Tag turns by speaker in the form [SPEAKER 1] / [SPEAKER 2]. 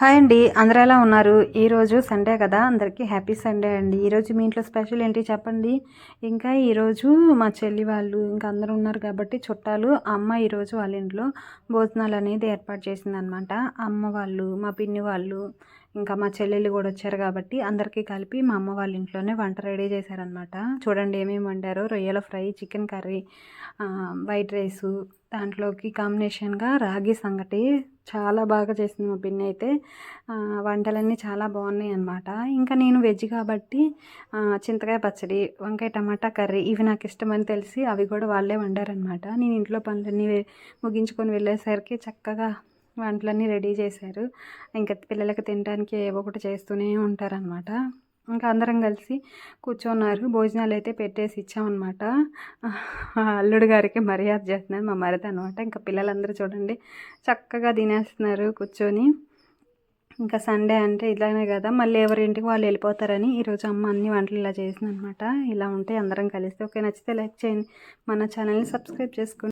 [SPEAKER 1] Hi అండి అందరూ ఎలా ఉన్నారు? ఈరోజు సండే కదా అందరికీ హ్యాపీ సండే అండి. ఈరోజు మీ ఇంట్లో స్పెషల్ ఏంటి చెప్పండి? ఇంకా ఈరోజు మా చెల్లి వాళ్ళు ఇంకా అందరూ ఉన్నారు కాబట్టి చుట్టాలు అమ్మ ఈరోజు వాళ్ళ ఇంట్లో భోజనాలు అనేది ఏర్పాటు చేసిందనమాట అమ్మ వాళ్ళు మా పిన్ని వాళ్ళు ఇంకా మా చెల్లెళ్ళు కూడా వచ్చారు కాబట్టి అందరికీ కలిపి మా అమ్మ వాళ్ళ ఇంట్లోనే వంట రెడీ చేశారనమాట చూడండి ఏమేమి వండారో. రొయ్యల fry chicken curry white rice దాంట్లోకి కాంబినేషన్గా రాగి సంగటి చాలా బాగా చేసింది మా పిన్ని అయితే. వంటలన్నీ చాలా బాగున్నాయి అనమాట ఇంకా నేను వెజ్ కాబట్టి చింతకాయ పచ్చడి వంకాయ టమాటా కర్రీ ఇవి నాకు ఇష్టమని తెలిసి అవి కూడా వాళ్ళే వండారనమాట నేను ఇంట్లో పనులన్నీ ముగించుకొని వెళ్ళేసరికి చక్కగా వంటలన్నీ రెడీ చేశారు. ఇంకా పిల్లలకి తినడానికి ఏవో ఒకటి చేస్తూనే ఉంటారనమాట ఇంకా అందరం కలిసి కూర్చున్నారు. భోజనాలు అయితే పెట్టేసి ఇచ్చామన్నమాట. అల్లుడు గారికి మర్యాద చేస్తున్నారు. మా మరిది అనమాట ఇంకా పిల్లలందరూ చూడండి చక్కగా తినేస్తున్నారు కూర్చొని. ఇంకా సండే అంటే ఇలానే కదా మళ్ళీ ఎవరింటికి వాళ్ళు వెళ్ళిపోతారని ఈరోజు అమ్మ అన్ని వంటలు ఇలా చేసింది అనమాట ఇలా ఉంటే అందరం కలిస్తే. ఓకే నచ్చితే లైక్ చేయండి. మన ఛానల్ని సబ్స్క్రైబ్ చేసుకోండి.